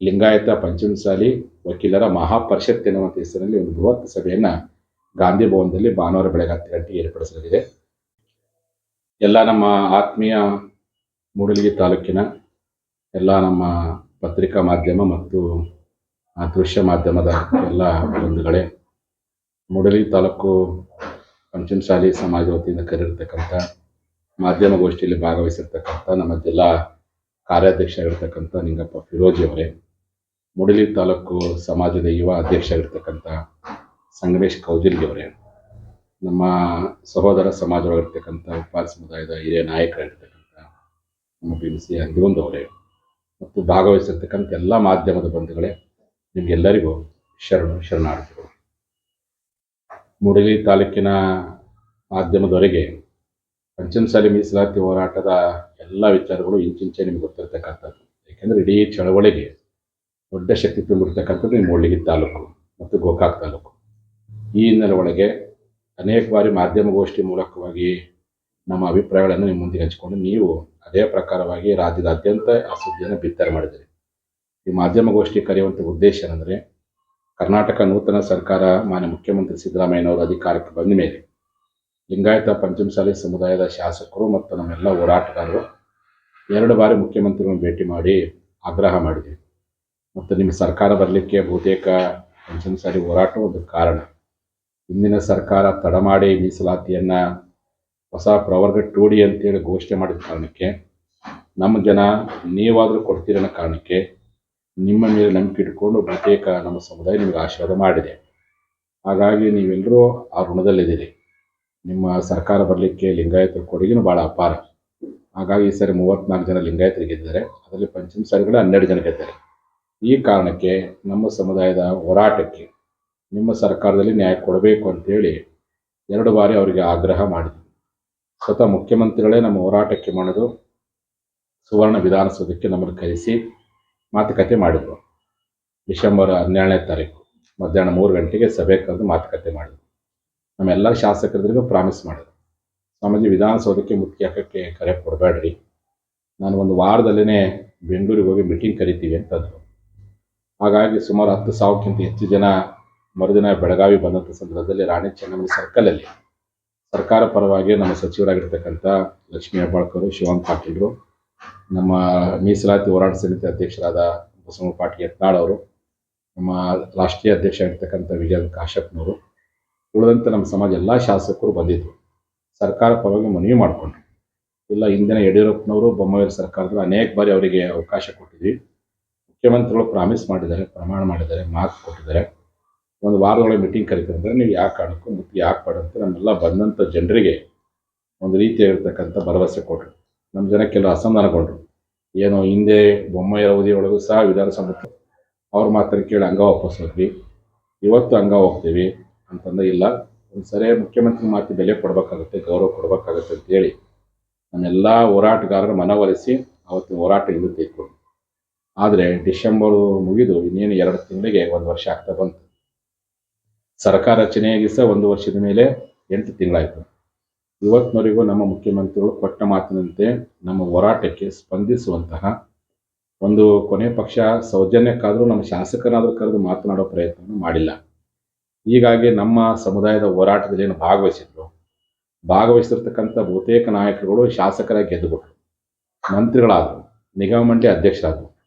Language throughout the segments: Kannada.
ಲಿಂಗಾಯತ ಪಂಚಮಸಾಲಿ ವಕೀಲರ ಮಹಾಪರಿಷತ್ ಎನ್ನುವಂಥ ಹೆಸರಿನಲ್ಲಿ ಒಂದು ಬೃಹತ್ ಸಭೆಯನ್ನು ಗಾಂಧಿ ಭವನದಲ್ಲಿ ಭಾನುವಾರ ಬೆಳಗ್ಗೆ ಹತ್ತು ಗಂಟೆಗೆ ಏರ್ಪಡಿಸಲಾಗಿದೆ. ಎಲ್ಲ ನಮ್ಮ ಆತ್ಮೀಯ ಮೂಡಲಗಿ ತಾಲೂಕಿನ ಎಲ್ಲ ನಮ್ಮ ಪತ್ರಿಕಾ ಮಾಧ್ಯಮ ಮತ್ತು ದೃಶ್ಯ ಮಾಧ್ಯಮದ ಎಲ್ಲ ಬಂಧುಗಳೇ, ಮೂಡಲಗಿ ತಾಲೂಕು ಪಂಚಮಸಾಲಿ ಸಮಾಜ ವತಿಯಿಂದ ಕರೆದಿರ್ತಕ್ಕಂಥ, ಮಾಧ್ಯಮ ಗೋಷ್ಠಿಯಲ್ಲಿ ಭಾಗವಹಿಸಿರ್ತಕ್ಕಂಥ ನಮ್ಮ ಜಿಲ್ಲಾ ಕಾರ್ಯಾಧ್ಯಕ್ಷರಾಗಿರ್ತಕ್ಕಂಥ ನಿಂಗಪ್ಪ ಫಿರೋಜಿ ಅವರೇ ಮೂಡಲಿ ತಾಲೂಕು ಸಮಾಜದ ಯುವ ಅಧ್ಯಕ್ಷರಾಗಿರ್ತಕ್ಕಂಥ ಸಂಗಮೇಶ್ ಕೌಜಿಲ್ಗೆ ಅವರೇ. ನಮ್ಮ ಸಹೋದರ ಸಮಾಜವಾಗಿರ್ತಕ್ಕಂಥ ಉಪಾರ ಸಮುದಾಯದ ಹಿರಿಯ ನಾಯಕರಾಗಿರ್ತಕ್ಕಂಥ ನಮ್ಮ ಬಿ ಸಿ ಅಂದಿವಂದ್ ಅವರೇ. ಮತ್ತು ಭಾಗವಹಿಸಿರ್ತಕ್ಕಂಥ ಎಲ್ಲ ಮಾಧ್ಯಮದ ಬಂಧುಗಳೇ, ನಿಮಗೆಲ್ಲರಿಗೂ ಶರಣು ಶರಣಾರ್ಥಿಗಳು. ಮುಡಲಿ ತಾಲೂಕಿನ ಮಾಧ್ಯಮದವರೆಗೆ ಪಂಚಮಸಾಲಿ ಮೀಸಲಾತಿ ಹೋರಾಟದ ಎಲ್ಲ ವಿಚಾರಗಳು ಇಂಚಿಂಚೆ ನಿಮ್ಗೆ ಗೊತ್ತಿರ್ತಕ್ಕಂಥದ್ದು. ಏಕೆಂದರೆ ಇಡೀ ಚಳವಳಿಗೆ ದೊಡ್ಡ ಶಕ್ತಿ ತುಂಬಿರ್ತಕ್ಕಂಥದ್ದು ಈ ಮೂಡಲಿಗಿ ತಾಲೂಕು ಮತ್ತು ಗೋಕಾಕ್ ತಾಲೂಕು. ಈ ಹಿನ್ನೆಲೆ ಒಳಗೆ ಅನೇಕ ಬಾರಿ ಮಾಧ್ಯಮಗೋಷ್ಠಿ ಮೂಲಕವಾಗಿ ನಮ್ಮ ಅಭಿಪ್ರಾಯಗಳನ್ನು ನಿಮ್ಮ ಮುಂದೆ ಹಂಚಿಕೊಂಡು ನೀವು ಅದೇ ಪ್ರಕಾರವಾಗಿ ರಾಜ್ಯದಾದ್ಯಂತ ಆ ಸುದ್ದಿಯನ್ನು ಬಿತ್ತರ ಮಾಡಿದಿರಿ ಈ ಮಾಧ್ಯಮಗೋಷ್ಠಿ ಕರೆಯುವಂಥ ಉದ್ದೇಶ ಏನಂದರೆ, ಕರ್ನಾಟಕ ನೂತನ ಸರ್ಕಾರ ಮಾನ್ಯ ಮುಖ್ಯಮಂತ್ರಿ ಸಿದ್ದರಾಮಯ್ಯನವರು ಅಧಿಕಾರಕ್ಕೆ ಬಂದ ಮೇಲೆ ಲಿಂಗಾಯತ ಪಂಚಮಸಾಲಿ ಸಮುದಾಯದ ಶಾಸಕರು ಮತ್ತು ನಮ್ಮೆಲ್ಲ ಹೋರಾಟಗಾರರು ಎರಡು ಬಾರಿ ಮುಖ್ಯಮಂತ್ರಿಗಳನ್ನು ಭೇಟಿ ಮಾಡಿ ಆಗ್ರಹ ಮಾಡಿದ್ವಿ ಮತ್ತು ನಿಮ್ಮ ಸರ್ಕಾರ ಬರಲಿಕ್ಕೆ ಬಹುತೇಕ ಪಂಚಮಸಾಲಿ ಹೋರಾಟ ಒಂದು ಕಾರಣ. ಹಿಂದಿನ ಸರ್ಕಾರ ತಡ ಮಾಡಿ ಮೀಸಲಾತಿಯನ್ನು ಹೊಸ ಪ್ರವರ್ಗ ಟೂಡಿ ಅಂತೇಳಿ ಘೋಷಣೆ ಮಾಡಿದ ಕಾರಣಕ್ಕೆ, ನಮ್ಮ ಜನ ನೀವಾದರೂ ಕೊಡ್ತೀರನ್ನೋ ಕಾರಣಕ್ಕೆ ನಿಮ್ಮ ಮೇಲೆ ನಂಬಿಕೆ ಇಟ್ಕೊಂಡು ಬಹುತೇಕ ನಮ್ಮ ಸಮುದಾಯ ನಿಮಗೆ ಆಶೀರ್ವಾದ ಮಾಡಿದೆ. ಹಾಗಾಗಿ ನೀವೆಲ್ಲರೂ ಆ ಋಣದಲ್ಲಿದ್ದೀರಿ. ನಿಮ್ಮ ಸರ್ಕಾರ ಬರಲಿಕ್ಕೆ ಲಿಂಗಾಯತರ ಕೊಡುಗೆನೂ ಭಾಳ ಅಪಾರ. ಹಾಗಾಗಿ ಈ ಸರಿ ಮೂವತ್ತ್ನಾಲ್ಕು ಜನ ಲಿಂಗಾಯತರಿಗೆ ಇದ್ದಾರೆ ಅದರಲ್ಲಿ ಪಂಚಮ ಸಾರಿಗಳು ಹನ್ನೆರಡು ಜನ ಗೆದ್ದಿದ್ದಾರೆ ಈ ಕಾರಣಕ್ಕೆ ನಮ್ಮ ಸಮುದಾಯದ ಹೋರಾಟಕ್ಕೆ ನಿಮ್ಮ ಸರ್ಕಾರದಲ್ಲಿ ನ್ಯಾಯ ಕೊಡಬೇಕು ಅಂತೇಳಿ ಎರಡು ಬಾರಿ ಅವರಿಗೆ ಆಗ್ರಹ ಮಾಡಿದ್ವಿ. ಸ್ವತಃ ಮುಖ್ಯಮಂತ್ರಿಗಳೇ ನಮ್ಮ ಹೋರಾಟಕ್ಕೆ ಮಾಡೋದು ಸುವರ್ಣ ವಿಧಾನಸೌಧಕ್ಕೆ ನಮ್ಮನ್ನು ಕರೆಸಿ ಮಾತುಕತೆ ಮಾಡಿದ್ರು. ಡಿಸೆಂಬರ್ ಹನ್ನೆರಡನೇ ತಾರೀಕು ಮಧ್ಯಾಹ್ನ ಮೂರು ಗಂಟೆಗೆ ಸಭೆ ಕರೆದು ಮಾತುಕತೆ ಮಾಡಿದ್ರು. ನಮ್ಮೆಲ್ಲ ಶಾಸಕರಿಗೂ ಪ್ರಾಮಿಸ್ ಮಾಡಿದ್ರು. ಸ್ವಾಮೀಜಿ, ವಿಧಾನಸೌಧಕ್ಕೆ ಮುಖ್ಯ ಹಾಕೋಕ್ಕೆ ಕರೆ ಕೊಡಬೇಡ್ರಿ. ನಾನು ಒಂದು ವಾರದಲ್ಲೇ ಬೆಂಗಳೂರಿಗೆ ಹೋಗಿ ಮೀಟಿಂಗ್ ಕರಿತೀವಿ ಅಂತಂದರು. ಹಾಗಾಗಿ ಸುಮಾರು ಹತ್ತು ಸಾವಿರಕ್ಕಿಂತ ಹೆಚ್ಚು ಜನ ಮರುದಿನ ಬೆಳಗಾವಿ ಬಂದಂಥ ಸಂದರ್ಭದಲ್ಲಿ ರಾಣಿ ಚೆನ್ನಮ್ಮನ ಸರ್ಕಲಲ್ಲಿ ಸರ್ಕಾರ ಪರವಾಗಿ ನಮ್ಮ ಸಚಿವರಾಗಿರ್ತಕ್ಕಂಥ ಲಕ್ಷ್ಮೀ ಹೆಬ್ಬಾಳ್ಕರು ಶಿವಾಂತ್ ಪಾಟೀಲ್ರು ನಮ್ಮ ಮೀಸಲಾತಿ ಹೋರಾಟ ಸಮಿತಿ ಅಧ್ಯಕ್ಷರಾದ ಬಸವ ಪಾಟೀಲ್ ಯತ್ನಾಳ್ ಅವರು, ನಮ್ಮ ರಾಷ್ಟ್ರೀಯ ಅಧ್ಯಕ್ಷ ಆಗಿರ್ತಕ್ಕಂಥ ವಿಜಯ ಕಾಶ್ಯಪ್ನವರು ಉಳಿದಂತೆ ನಮ್ಮ ಸಮಾಜ ಎಲ್ಲ ಶಾಸಕರು ಬಂದಿದ್ದರು ಸರ್ಕಾರ ಪರವಾಗಿ ಮನವಿ ಮಾಡಿಕೊಂಡ್ರು. ಇಲ್ಲ, ಹಿಂದಿನ ಯಡಿಯೂರಪ್ಪನವರು ಬೊಮ್ಮಾಯಿ ಸರ್ಕಾರದಲ್ಲಿ ಅನೇಕ ಬಾರಿ ಅವರಿಗೆ ಅವಕಾಶ ಕೊಟ್ಟಿದ್ವಿ. ಮುಖ್ಯಮಂತ್ರಿಗಳು ಪ್ರಾಮಿಸ್ ಮಾಡಿದ್ದಾರೆ, ಪ್ರಮಾಣ ಮಾಡಿದ್ದಾರೆ ಮಾತು ಕೊಟ್ಟಿದ್ದಾರೆ. ಒಂದು ವಾರದೊಳಗೆ ಮೀಟಿಂಗ್ ಕರೀತಾರೆ ಅಂದರೆ ನೀವು ಯಾವ ಕಾರಣಕ್ಕೂ ಯಾಕೆ ಅಂತ ನಮ್ಮೆಲ್ಲ ಬಂದಂಥ ಜನರಿಗೆ ಒಂದು ರೀತಿಯಾಗಿರ್ತಕ್ಕಂಥ ಭರವಸೆ ಕೊಟ್ಟರು ನಮ್ಮ ಜನಕ್ಕೆಲ್ಲ ಅಸಮಾಧಾನಗೊಂಡ್ರು. ಏನೋ ಹಿಂದೆ ಬೊಮ್ಮಾಯಿ ಅವಧಿಯೊಳಗೂ ಸಹ ವಿಧಾನಸಭೆ ಅವ್ರ ಮಾತನ್ನು ಕೇಳಿ ಹಂಗ ವಾಪಸ್ ಹೋದ್ವಿ. ಇವತ್ತು ಹಂಗ ಹೋಗ್ತೀವಿ ಅಂತಂದ ಇಲ್ಲ, ಒಂದು ಸರಿ ಮುಖ್ಯಮಂತ್ರಿ ಮಾತು ಬೆಲೆ ಕೊಡಬೇಕಾಗುತ್ತೆ, ಗೌರವ ಕೊಡಬೇಕಾಗುತ್ತೆ ಅಂತೇಳಿ ನಮ್ಮೆಲ್ಲ ಹೋರಾಟಗಾರರು ಮನವೊಲಿಸಿ ಅವತ್ತು ಹೋರಾಟ ಹಿಂದೆ ತೆಗೆದುಕೊಂಡು ಆದರೆ ಡಿಸೆಂಬರ್ ಮುಗಿದು ಇನ್ನೇನು ಎರಡು ತಿಂಗಳಿಗೆ ಒಂದು ವರ್ಷ ಆಗ್ತಾ ಬಂತು. ಸರ್ಕಾರ ರಚನೆಯಾಗಿ ಸಹ ಒಂದು ವರ್ಷದ ಮೇಲೆ ಎಂಟು ತಿಂಗಳಾಯಿತು. ಇವತ್ತಿನವರೆಗೂ ನಮ್ಮ ಮುಖ್ಯಮಂತ್ರಿಗಳು ಕೊಟ್ಟ ಮಾತಿನಂತೆ ನಮ್ಮ ಹೋರಾಟಕ್ಕೆ ಸ್ಪಂದಿಸುವಂತಹ ಒಂದು ಕೊನೆ ಪಕ್ಷ ಸೌಜನ್ಯಕ್ಕಾದರೂ ನಮ್ಮ ಶಾಸಕರಾದರೂ ಕರೆದು ಮಾತನಾಡೋ ಪ್ರಯತ್ನವನ್ನು ಮಾಡಿಲ್ಲ. ಹೀಗಾಗಿ ನಮ್ಮ ಸಮುದಾಯದ ಹೋರಾಟದಲ್ಲಿ ಏನು ಭಾಗವಹಿಸಿದ್ರು. ಭಾಗವಹಿಸಿರ್ತಕ್ಕಂಥ ಬಹುತೇಕ ನಾಯಕರುಗಳು ಶಾಸಕರಾಗಿ ಗೆದ್ದುಬಿಟ್ರು. ಮಂತ್ರಿಗಳಾದರು, ನಿಗಮ ಮಂಡಳಿ ಅಧ್ಯಕ್ಷರಾದರು.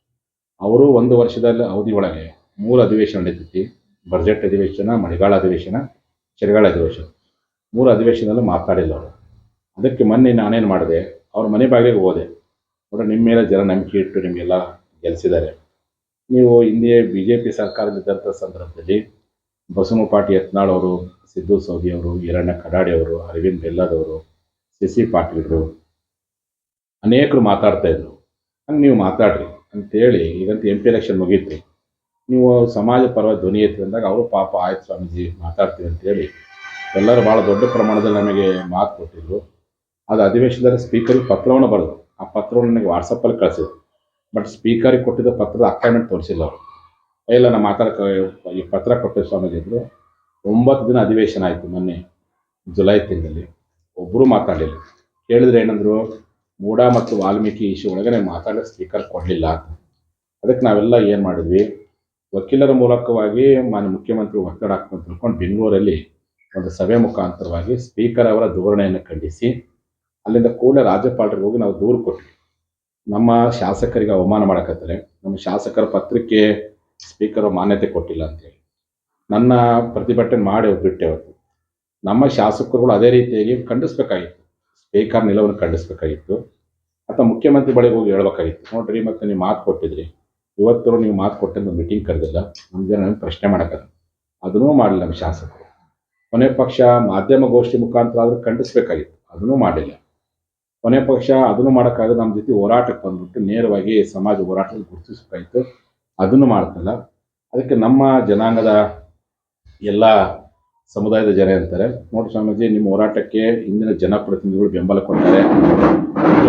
ಅವರು ಒಂದು ವರ್ಷದ ಅವಧಿ ಒಳಗೆ ಮೂರು ಅಧಿವೇಶನ ನಡೀತೈತಿ ಬಜೆಟ್ ಅಧಿವೇಶನ, ಮಳೆಗಾಲ ಅಧಿವೇಶನ, ಚಳಿಗಾಲ ಅಧಿವೇಶನ. ಮೂರು ಅಧಿವೇಶನದಲ್ಲೂ ಮಾತಾಡಿಲ್ಲ ಅವರು. ಅದಕ್ಕೆ ಮೊನ್ನೆ ನಾನೇನು ಮಾಡಿದೆ, ಅವ್ರ ಮನೆ ಬಾಗಿಲಿಗೆ ಹೋದೆ. ನೋಡ್ರಿ ನಿಮ್ಮ ಮೇಲೆ ಜನ ನಂಬಿಕೆ ಇಟ್ಟು ನಿಮಗೆಲ್ಲ ಗೆಲ್ಲಿಸಿದ್ದಾರೆ ನೀವು ಹಿಂದೆ ಬಿ ಜೆ ಪಿ ಸರ್ಕಾರದಲ್ಲಿದ್ದಂಥ ಸಂದರ್ಭದಲ್ಲಿ ಬಸವ ಪಾಟೀಲ್ ಯತ್ನಾಳ್ ಅವರು, ಸಿದ್ದು ಸೌದಿ ಅವರು, ಈರಣ್ಣ ಕಡಾಡಿ ಅವರು, ಅರವಿಂದ್ ಬೆಲ್ಲದವರು ಸಿ ಸಿ ಪಾಟೀಲ್ರು ಅನೇಕರು ಮಾತಾಡ್ತಾ ಇದ್ರು. ಹಂಗೆ ನೀವು ಮಾತಾಡ್ರಿ. ಅಂತೇಳಿ ಈಗಂತೂ ಎಂ ಪಿ ಎಲೆಕ್ಷನ್ ಮುಗೀತು. ನೀವು ಸಮಾಜ ಪರವಾಗಿ ಧ್ವನಿ ಎತ್ತಿ ಅಂದಾಗ ಅವರು ಪಾಪ ಆಯ್ತು ಸ್ವಾಮೀಜಿ ಮಾತಾಡ್ತೀವಿ ಅಂತೇಳಿ ಎಲ್ಲರೂ ಭಾಳ ದೊಡ್ಡ ಪ್ರಮಾಣದಲ್ಲಿ ನಮಗೆ ಮಾತು ಕೊಟ್ಟಿದ್ರು. ಅದು ಅಧಿವೇಶನದಲ್ಲಿ ಸ್ಪೀಕರ್ಗೆ ಪತ್ರವನ್ನು ಬರೆದು ಆ ಪತ್ರವನ್ನು ನನಗೆ ವಾಟ್ಸಪ್ಪಲ್ಲಿ ಕಳಿಸಿದ್ರು. ಬಟ್ ಸ್ಪೀಕರಿಗೆ ಕೊಟ್ಟಿದ್ದ ಪತ್ರದ ಅಕ್ಕಾಯ್ಮೆಂಟ್ ತೋರಿಸಿಲ್ಲ ಅವರು. ಇಲ್ಲ, ನಾನು ಮಾತಾಡಕ್ಕೆ ಈ ಪತ್ರ ಕೊಟ್ಟಿದ್ದ ಸ್ವಾಮೀಜಿ ಇದ್ದರು ಒಂಬತ್ತು ದಿನ ಅಧಿವೇಶನ ಆಯಿತು ಮೊನ್ನೆ ಜುಲೈ ತಿಂಗಳಲ್ಲಿ. ಒಬ್ಬರು ಮಾತಾಡಲಿಲ್ಲ. ಕೇಳಿದ್ರೆ ಏನಂದ್ರು ಮೂಡ ಮತ್ತು ವಾಲ್ಮೀಕಿ ಇಶ್ಯೂ ಒಳಗಡೆ ಮಾತಾಡೋ ಸ್ಪೀಕರ್ ಕೊಡಲಿಲ್ಲ ಅಂತ. ಅದಕ್ಕೆ ನಾವೆಲ್ಲ ಏನು ಮಾಡಿದ್ವಿ? ವಕೀಲರ ಮೂಲಕವಾಗಿ ಮಾನ್ಯ ಮುಖ್ಯಮಂತ್ರಿ ಒತ್ತಡ ಹಾಕ್ಕೊಂಡು ತಿಳ್ಕೊಂಡು ಬೆಂಗಳೂರಲ್ಲಿ ಒಂದು ಸಭೆ ಮುಖಾಂತರವಾಗಿ ಸ್ಪೀಕರ್ ಅವರ ಧೋರಣೆಯನ್ನು ಖಂಡಿಸಿ, ಅಲ್ಲಿಂದ ಕೂಡಲೇ ರಾಜ್ಯಪಾಲರಿಗೆ ಹೋಗಿ ನಾವು ದೂರು ಕೊಟ್ವಿ. ನಮ್ಮ ಶಾಸಕರಿಗೆ ಅವಮಾನ ಮಾಡಕತ್ತಾರೆ. ನಮ್ಮ ಶಾಸಕರ ಪತ್ರಕ್ಕೆ ಸ್ಪೀಕರ್ ಮಾನ್ಯತೆ ಕೊಟ್ಟಿಲ್ಲ ಅಂತೇಳಿ ನನ್ನ ಪ್ರತಿಭಟನೆ ಮಾಡಿ ಬಿಟ್ಟೆ ಅವತ್ತು. ನಮ್ಮ ಶಾಸಕರುಗಳು ಅದೇ ರೀತಿಯಾಗಿ ಖಂಡಿಸ್ಬೇಕಾಗಿತ್ತು. ಸ್ಪೀಕರ್ ನಿಲುವನ್ನು ಖಂಡಿಸ್ಬೇಕಾಗಿತ್ತು. ಅಥವಾ ಮುಖ್ಯಮಂತ್ರಿ ಬಳಿ ಹೋಗಿ ಹೇಳ್ಬೇಕಾಗಿತ್ತು. ನೋಡ್ರಿ, ಮತ್ತೆ ನೀವು ಮಾತು ಕೊಟ್ಟಿದ್ರಿ. ಇವತ್ತು ನೀವು ಮಾತು ಕೊಟ್ಟಿದ್ದು ಮೀಟಿಂಗ್ ಕರೆದಿಲ್ಲ. ನಮ್ಮ ಜನ ಪ್ರಶ್ನೆ ಮಾಡಕ್ಕಲ್ಲ ಅದನ್ನೂ ಮಾಡಲಿಲ್ಲ ನಮ್ಮ ಶಾಸಕರು. ಕೊನೆ ಪಕ್ಷ ಮಾಧ್ಯಮ ಗೋಷ್ಠಿ ಮುಖಾಂತರ ಆದರೂ ಖಂಡಿಸ್ಬೇಕಾಗಿತ್ತು. ಅದನ್ನೂ ಮಾಡಲಿಲ್ಲ ಕೊನೆ ಪಕ್ಷ ಅದನ್ನು ಮಾಡೋಕ್ಕಾಗದು ನಮ್ಮ ಜೊತೆ ಹೋರಾಟಕ್ಕೆ ಬಂದ್ಬಿಟ್ಟು ನೇರವಾಗಿ ಸಮಾಜ ಹೋರಾಟದಲ್ಲಿ ಗುರುತಿಸಬೇಕಾಯಿತು ಅದನ್ನು ಮಾಡ್ತಲ್ಲ. ಅದಕ್ಕೆ ನಮ್ಮ ಜನಾಂಗದ ಎಲ್ಲ ಸಮುದಾಯದ ಜನ ಅಂತಾರೆ. ನೋಡಿ ಸ್ವಾಮೀಜಿ, ನಿಮ್ಮ ಹೋರಾಟಕ್ಕೆ ಇಂದಿನ ಜನಪ್ರತಿನಿಧಿಗಳು ಬೆಂಬಲ ಕೊಡ್ತಾರೆ.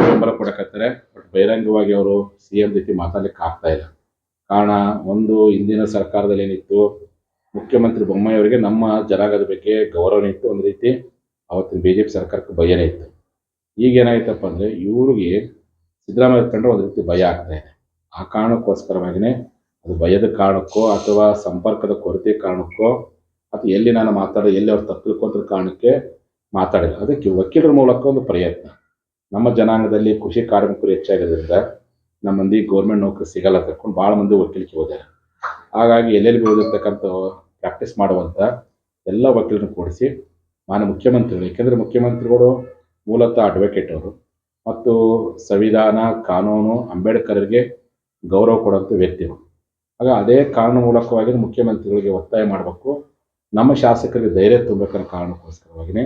ಬೆಂಬಲ ಕೊಡಕತ್ತಾರೆ. ಬಟ್ ಬಹಿರಂಗವಾಗಿ ಅವರು ಸಿ ಎಂ ರೀತಿ ಮಾತಾಡ್ಲಿಕ್ಕೆ ಆಗ್ತಾ ಇಲ್ಲ. ಕಾರಣ, ಒಂದು, ಹಿಂದಿನ ಸರ್ಕಾರದಲ್ಲಿ ಏನಿತ್ತು ಮುಖ್ಯಮಂತ್ರಿ ಬೊಮ್ಮಾಯಿ ಅವರಿಗೆ ನಮ್ಮ ಜನಾಂಗದ ಬಗ್ಗೆ ಗೌರವ ಇತ್ತು ಒಂದು ರೀತಿ. ಅವತ್ತಿನ ಬಿ ಜೆ ಪಿ ಸರ್ಕಾರಕ್ಕೆ ಭಯನೇ ಇತ್ತು. ಈಗ ಏನಾಯ್ತಪ್ಪ ಅಂದರೆ, ಇವ್ರಿಗೆ ಸಿದ್ದರಾಮಯ್ಯ ಕಂಡ್ರೆ ಒಂದು ರೀತಿ ಭಯ ಆಗ್ತಾ ಇದೆ. ಆ ಕಾರಣಕ್ಕೋಸ್ಕರವಾಗಿಯೇ ಅದು ಭಯದ ಕಾರಣಕ್ಕೋ ಅಥವಾ ಸಂಪರ್ಕದ ಕೊರತೆ ಕಾರಣಕ್ಕೋ ಎಲ್ಲಿ ನಾನು ಮಾತಾಡೋ ಎಲ್ಲಿ ಅವ್ರು ತಪ್ಪು ತಿಳ್ಕೊಂತ ಕಾರಣಕ್ಕೆ ಮಾತಾಡಿಲ್ಲ. ಅದಕ್ಕೆ ವಕೀಲರ ಮೂಲಕ ಒಂದು ಪ್ರಯತ್ನ. ನಮ್ಮ ಜನಾಂಗದಲ್ಲಿ ಕೃಷಿ ಕಾರ್ಮಿಕರು ಹೆಚ್ಚಾಗೋದ್ರಿಂದ ನಮ್ಮ ಮಂದಿ ಗೌರ್ಮೆಂಟ್ ನೌಕರಿ ಸಿಗಲ್ಲ ತಕ್ಕೊಂಡು ಭಾಳ ಮಂದಿ ವಕೀಲಿಕೆ ಹೋದಾರೆ. ಹಾಗಾಗಿ ಎಲ್ಲೆಲ್ಲಿ ಓದಿರ್ತಕ್ಕಂಥ ಪ್ರಾಕ್ಟೀಸ್ ಮಾಡುವಂಥ ಎಲ್ಲ ವಕೀಲರನ್ನು ಕೂಡಿಸಿ ಮಾನ್ಯ ಮುಖ್ಯಮಂತ್ರಿಗಳು, ಏಕೆಂದರೆ ಮುಖ್ಯಮಂತ್ರಿಗಳು ಮೂಲತಃ ಅಡ್ವೊಕೇಟ್ ಅವರು ಮತ್ತು ಸಂವಿಧಾನ, ಕಾನೂನು ಅಂಬೇಡ್ಕರ್ಗೆ ಗೌರವ ಕೊಡುವಂಥ ವ್ಯಕ್ತಿಗಳು. ಆಗ ಅದೇ ಕಾನೂನು ಮೂಲಕವಾಗಿ ಮುಖ್ಯಮಂತ್ರಿಗಳಿಗೆ ಒತ್ತಾಯ ಮಾಡಬೇಕು. ನಮ್ಮ ಶಾಸಕರಿಗೆ ಧೈರ್ಯ ತುಂಬಬೇಕನ್ನೋ ಕಾರಣಕ್ಕೋಸ್ಕರವಾಗಿಯೇ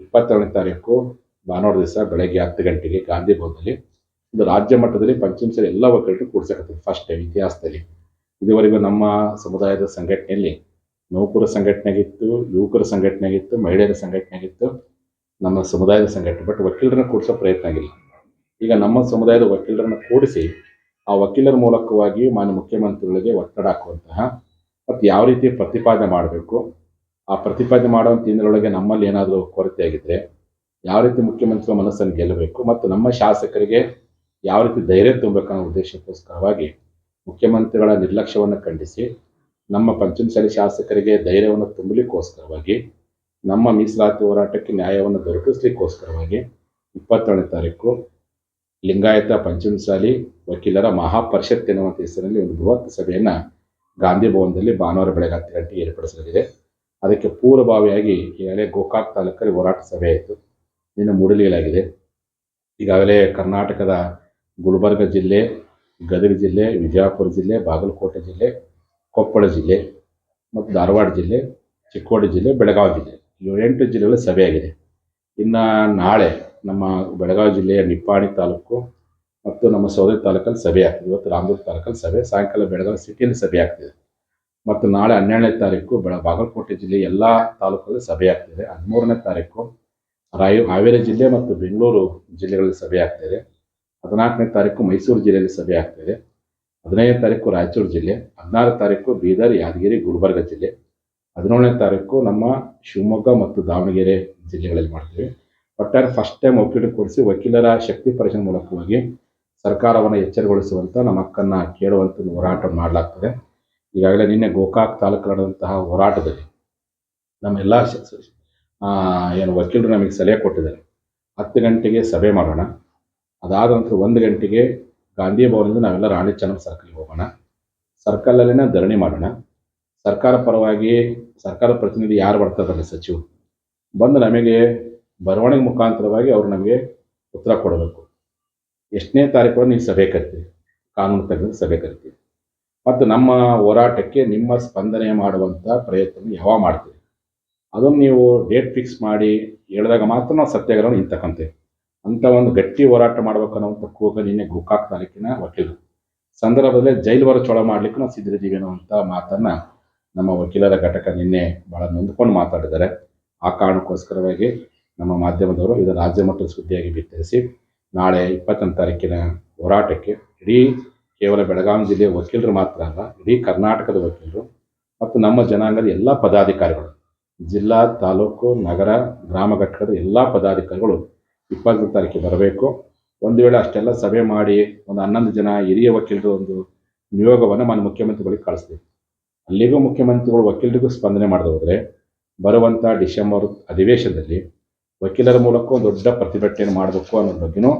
ಇಪ್ಪತ್ತೆರಡನೇ ತಾರೀಕು ಭಾನುವಾರ ದಿವಸ ಬೆಳಗ್ಗೆ ಹತ್ತು ಗಂಟೆಗೆ ಗಾಂಧಿ ಭವನದಲ್ಲಿ ಒಂದು ರಾಜ್ಯ ಮಟ್ಟದಲ್ಲಿ ಪಂಚಮಸಾಲಿ ಎಲ್ಲ ವಕೀಲರು ಕೂಡ್ಸಕತ್ತೀವಿ ಫಸ್ಟ್ ಟೈಮ್ ಇತಿಹಾಸದಲ್ಲಿ. ಇದುವರೆಗೂ ನಮ್ಮ ಸಮುದಾಯದ ಸಂಘಟನೆಯಲ್ಲಿ ನೌಕರ ಸಂಘಟನೆಗಿತ್ತು ಯುವಕರ ಸಂಘಟನೆಗಿತ್ತು ಮಹಿಳೆಯರ ಸಂಘಟನೆಗಿತ್ತು ನಮ್ಮ ಸಮುದಾಯದ ಸಂಘಟನೆ. ಬಟ್ ವಕೀಲರನ್ನ ಕೂಡಿಸೋ ಪ್ರಯತ್ನ ಆಗಿಲ್ಲ. ಈಗ ನಮ್ಮ ಸಮುದಾಯದ ವಕೀಲರನ್ನ ಕೂಡಿಸಿ ಆ ವಕೀಲರ ಮೂಲಕವಾಗಿ ಮಾನ್ಯ ಮುಖ್ಯಮಂತ್ರಿಗಳಿಗೆ ಒತ್ತಡ ಹಾಕುವಂತಹ ಮತ್ತು ಯಾವ ರೀತಿ ಪ್ರತಿಪಾದನೆ ಮಾಡಬೇಕು, ಆ ಪ್ರತಿಪಾದನೆ ಮಾಡುವಂಥ ಹಿನ್ನೆಲೆಯೊಳಗೆ ನಮ್ಮಲ್ಲಿ ಏನಾದರೂ ಕೊರತೆ ಆಗಿದ್ದರೆ ಯಾವ ರೀತಿ ಮುಖ್ಯಮಂತ್ರಿಗಳ ಮನಸ್ಸನ್ನು ಗೆಲ್ಲಬೇಕು ಮತ್ತು ನಮ್ಮ ಶಾಸಕರಿಗೆ ಯಾವ ರೀತಿ ಧೈರ್ಯ ತುಂಬಬೇಕು ಅನ್ನೋ ಉದ್ದೇಶಕ್ಕೋಸ್ಕರವಾಗಿ ಮುಖ್ಯಮಂತ್ರಿಗಳ ನಿರ್ಲಕ್ಷ್ಯವನ್ನು ಖಂಡಿಸಿ, ನಮ್ಮ ಪಂಚಮಸಾಲಿ ಶಾಸಕರಿಗೆ ಧೈರ್ಯವನ್ನು ತುಂಬಲಿಕ್ಕೋಸ್ಕರವಾಗಿ, ನಮ್ಮ ಮೀಸಲಾತಿ ಹೋರಾಟಕ್ಕೆ ನ್ಯಾಯವನ್ನು ದೊರಕಿಸ್ಲಿಕ್ಕೋಸ್ಕರವಾಗಿ ಇಪ್ಪತ್ತೇಳನೇ ತಾರೀಕು ಲಿಂಗಾಯತ ಪಂಚಮಸಾಲಿ ವಕೀಲರ ಮಹಾಪರಿಷತ್ ಎನ್ನುವಂಥ ಹೆಸರಿನಲ್ಲಿ ಒಂದು ಬೃಹತ್ ಸಭೆಯನ್ನು ಗಾಂಧಿ ಭವನದಲ್ಲಿ ಭಾನುವಾರ ಬೆಳಗ್ಗೆ ಹತ್ತು ಗಂಟೆಗೆ ಏರ್ಪಡಿಸಲಾಗಿದೆ. ಅದಕ್ಕೆ ಪೂರ್ವಭಾವಿಯಾಗಿ ಈಗಾಗಲೇ ಗೋಕಾಕ್ ತಾಲೂಕಲ್ಲಿ ಹೋರಾಟ ಸಭೆ ಆಯಿತು ಇನ್ನು ಮೂಡಲಿಯಲಾಗಿದೆ. ಈಗಾಗಲೇ ಕರ್ನಾಟಕದ ಗುಲ್ಬರ್ಗ ಜಿಲ್ಲೆ, ಗದಗ ಜಿಲ್ಲೆ, ವಿಜಯಪುರ ಜಿಲ್ಲೆ, ಬಾಗಲಕೋಟೆ ಜಿಲ್ಲೆ, ಕೊಪ್ಪಳ ಜಿಲ್ಲೆ ಮತ್ತು ಧಾರವಾಡ ಜಿಲ್ಲೆ, ಚಿಕ್ಕೋಡಿ ಜಿಲ್ಲೆ, ಬೆಳಗಾವಿ ಜಿಲ್ಲೆ. ಏಳೆಂಟು ಜಿಲ್ಲೆಗಳ ಸಭೆಯಾಗಿದೆ. ಇನ್ನು ನಾಳೆ ನಮ್ಮ ಬೆಳಗಾವಿ ಜಿಲ್ಲೆಯ ನಿಪ್ಪಾಣಿ ತಾಲೂಕು ಮತ್ತು ನಮ್ಮ ಸೌದೆ ತಾಲೂಕಲ್ಲಿ ಸಭೆ ಆಗ್ತದೆ. ಇವತ್ತು ರಾಮದುರ್ಗ ತಾಲೂಕಲ್ಲಿ ಸಭೆ, ಸಾಯಂಕಾಲ ಬೆಳಗಾವಿ ಸಿಟಿಯಲ್ಲಿ ಸಭೆ ಆಗ್ತಿದೆ. ಮತ್ತು ನಾಳೆ ಹನ್ನೆರಡನೇ ತಾರೀಕು ಬೆಳ, ಬಾಗಲಕೋಟೆ ಜಿಲ್ಲೆ ಎಲ್ಲ ತಾಲೂಕಲ್ಲಿ ಸಭೆ ಆಗ್ತಿದೆ. ಹದಿಮೂರನೇ ತಾರೀಕು ರಾಯ, ಹಾವೇರಿ ಜಿಲ್ಲೆ ಮತ್ತು ಬೆಂಗಳೂರು ಜಿಲ್ಲೆಗಳಲ್ಲಿ ಸಭೆ ಆಗ್ತಿದೆ. ಹದಿನಾಲ್ಕನೇ ತಾರೀಕು ಮೈಸೂರು ಜಿಲ್ಲೆಯಲ್ಲಿ ಸಭೆ ಆಗ್ತಿದೆ. ಹದಿನೈದನೇ ತಾರೀಕು ರಾಯಚೂರು ಜಿಲ್ಲೆ. ಹದಿನಾರು ತಾರೀಕು ಬೀದರ್, ಯಾದಗಿರಿ, ಗುಲ್ಬರ್ಗ ಜಿಲ್ಲೆ. ಹದಿನೇಳನೇ ತಾರೀಕು ನಮ್ಮ ಶಿವಮೊಗ್ಗ ಮತ್ತು ದಾವಣಗೆರೆ ಜಿಲ್ಲೆಗಳಲ್ಲಿ ಮಾಡ್ತೀವಿ. ಒಟ್ಟಾರೆ ಫಸ್ಟ್ ಟೈಮ್ ವಕೀಲರು ಕೊಡಿಸಿ ವಕೀಲರ ಶಕ್ತಿ ಪರೀಕ್ಷೆ ಮೂಲಕವಾಗಿ ಸರ್ಕಾರವನ್ನು ಎಚ್ಚರಗೊಳಿಸುವಂಥ ನಮ್ಮ ಹಕ್ಕನ್ನು ಕೇಳುವಂಥ ಹೋರಾಟ ಮಾಡಲಾಗ್ತದೆ. ಈಗಾಗಲೇ ನಿನ್ನೆ ಗೋಕಾಕ್ ತಾಲೂಕು ನಡೆದಂತಹ ಹೋರಾಟದಲ್ಲಿ ನಮ್ಮೆಲ್ಲ ಏನು ವಕೀಲರು ನಮಗೆ ಸಲಹೆ ಕೊಟ್ಟಿದ್ದಾರೆ. ಹತ್ತು ಗಂಟೆಗೆ ಸಭೆ ಮಾಡೋಣ. ಅದಾದ ನಂತರ ಒಂದು ಗಂಟೆಗೆ ಗಾಂಧಿ ಭವನದಿಂದ ನಾವೆಲ್ಲ ರಾಣಿ ಚೆನ್ನಮ್ಮ ಸರ್ಕಲ್ಗೆ ಹೋಗೋಣ. ಸರ್ಕಲಲ್ಲೇ ಧರಣಿ ಮಾಡೋಣ. ಸರ್ಕಾರ ಪರವಾಗಿ ಸರ್ಕಾರ ಪ್ರತಿನಿಧಿ ಯಾರು ಬರ್ತಾರಲ್ಲ ಸಚಿವರು? ಬಂದು ನಮಗೆ ಬರವಣಿಗೆ ಮುಖಾಂತರವಾಗಿ ಅವರು ನಮಗೆ ಉತ್ತರ ಕೊಡಬೇಕು. ಎಷ್ಟನೇ ತಾರೀಕು ನೀವು ಸಭೆ ಕರಿತೀವಿ ಕಾನೂನು ತಜ್ಞರು ಸಭೆ ಕರಿತೀವಿ ಮತ್ತು ನಮ್ಮ ಹೋರಾಟಕ್ಕೆ ನಿಮ್ಮ ಸ್ಪಂದನೆ ಮಾಡುವಂಥ ಪ್ರಯತ್ನ ಯಾವಾಗ ಮಾಡ್ತೀವಿ ಅದನ್ನು ನೀವು ಡೇಟ್ ಫಿಕ್ಸ್ ಮಾಡಿ ಹೇಳಿದಾಗ ಮಾತ್ರ ನಾವು ಸತ್ಯಾಗ್ರಹ ನಿಂತಕ್ಕಂತೇವೆ ಅಂಥ ಒಂದು ಗಟ್ಟಿ ಹೋರಾಟ ಮಾಡ್ಬೇಕು ಅನ್ನೋಂಥ ಕೂಗ ನಿನ್ನೆ ಗೋಕಾಕ್ ತಾಲೂಕಿನ ವಕೀಲರು. ಸಂದರ್ಭದಲ್ಲಿ ಜೈಲು ಬರೋ ಚೊಳ ಮಾಡ್ಲಿಕ್ಕೆ ನಾವು ಸಿದ್ಧರಿದ್ದೀವಿ ಅನ್ನುವಂಥ ಮಾತನ್ನು ನಮ್ಮ ವಕೀಲರ ಘಟಕ ನಿನ್ನೆ ಭಾಳ ನೊಂದ್ಕೊಂಡು ಮಾತಾಡಿದ್ದಾರೆ. ಆ ಕಾರಣಕ್ಕೋಸ್ಕರವಾಗಿ ನಮ್ಮ ಮಾಧ್ಯಮದವರು ಇದು ರಾಜ್ಯ ಮಟ್ಟದ ಸುದ್ದಿಯಾಗಿ ಬಿತ್ತರಿಸಿ ನಾಳೆ ಇಪ್ಪತ್ತೊಂದು ತಾರೀಕಿನ ಹೋರಾಟಕ್ಕೆ ಇಡೀ ಕೇವಲ ಬೆಳಗಾವಿ ಜಿಲ್ಲೆಯ ವಕೀಲರು ಮಾತ್ರ ಅಲ್ಲ, ಇಡೀ ಕರ್ನಾಟಕದ ವಕೀಲರು ಮತ್ತು ನಮ್ಮ ಜನಾಂಗದ ಎಲ್ಲ ಪದಾಧಿಕಾರಿಗಳು, ಜಿಲ್ಲಾ, ತಾಲೂಕು, ನಗರ, ಗ್ರಾಮ ಘಟಕದ ಎಲ್ಲ ಪದಾಧಿಕಾರಿಗಳು ಇಪ್ಪತ್ತೊಂದು ತಾರೀಕಿಗೆ ಬರಬೇಕು. ಒಂದು ವೇಳೆ ಅಷ್ಟೆಲ್ಲ ಸಭೆ ಮಾಡಿ ಒಂದು ಹನ್ನೊಂದು ಜನ ಹಿರಿಯ ವಕೀಲರು ಒಂದು ನಿಯೋಗವನ್ನು ನಾನು ಮುಖ್ಯಮಂತ್ರಿಗಳಿಗೆ ಕಳಿಸ್ತೀವಿ ಅಲ್ಲಿಗೂ ಮುಖ್ಯಮಂತ್ರಿಗಳು ವಕೀಲರಿಗೂ ಸ್ಪಂದನೆ ಮಾಡದೆ ಹೋದರೆ ಬರುವಂಥ ಡಿಸೆಂಬರ್ ಅಧಿವೇಶನದಲ್ಲಿ ವಕೀಲರ ಮೂಲಕ ಒಂದು ದೊಡ್ಡ ಪ್ರತಿಭಟನೆ ಮಾಡಬೇಕು ಅನ್ನೋದ್ರ ಬಗ್ಗೆನೂ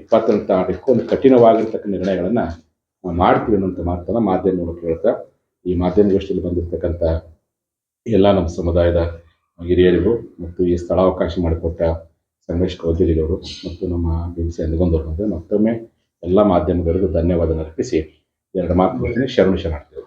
ಇಪ್ಪತ್ತೆಂಟು ತಾರೀಕು ಒಂದು ಕಠಿಣವಾಗಿರ್ತಕ್ಕ ನಿರ್ಣಯಗಳನ್ನು ಮಾಡ್ತೀವಿ ಅನ್ನೋಂಥ ಮಾತನ್ನು ಮಾಧ್ಯಮ ಮೂಲಕ ಹೇಳ್ತಾ, ಈ ಮಾಧ್ಯಮ ಗೋಷ್ಠಿಯಲ್ಲಿ ಬಂದಿರತಕ್ಕಂಥ ಎಲ್ಲ ನಮ್ಮ ಸಮುದಾಯದ ಹಿರಿಯರಿಗೂ ಮತ್ತು ಈ ಸ್ಥಳಾವಕಾಶ ಮಾಡಿಕೊಟ್ಟ ಸಂಗಮೇಶ್ ಕೌದಿಲಿಗವರು ಮತ್ತು ನಮ್ಮ ಬಿಂಸಿ ಅಂದಗೊಂದವರು ಮತ್ತೊಮ್ಮೆ ಎಲ್ಲ ಮಾಧ್ಯಮದವರಿಗೂ ಧನ್ಯವಾದ ಅರ್ಪಿಸಿ. ಎರಡು ಮಾತು ಶರಣು ಶರಣಾರ್ಥಿಗಳು.